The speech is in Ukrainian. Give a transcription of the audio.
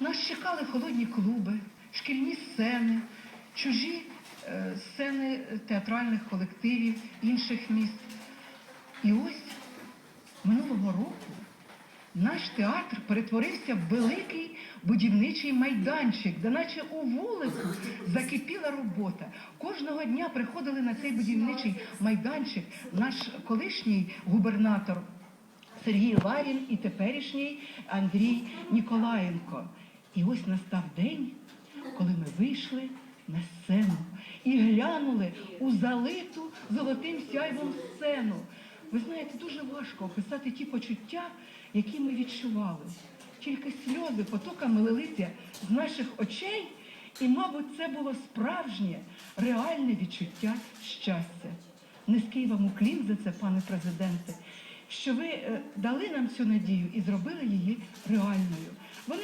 Нас чекали холодні клуби, шкільні сцени, чужі е, сцени театральних колективів інших міст. І ось минулого року наш театр перетворився в великий будівничий майданчик, де наче у вулику закипіла робота. Кожного дня приходили на цей будівничий майданчик наш колишній губернатор Сергій Ларін і теперішній Андрій Ніколаєнко. І ось настав день, коли ми вийшли на сцену і глянули у залиту золотим сяйвом сцену. Ви знаєте, дуже важко описати ті почуття, які ми відчували. Тільки сльози потоками лилися з наших очей, і, мабуть, це було справжнє, реальне відчуття щастя. Низький вам уклін за це, пане президенте, що ви е, дали нам цю надію і зробили її реальною. Вони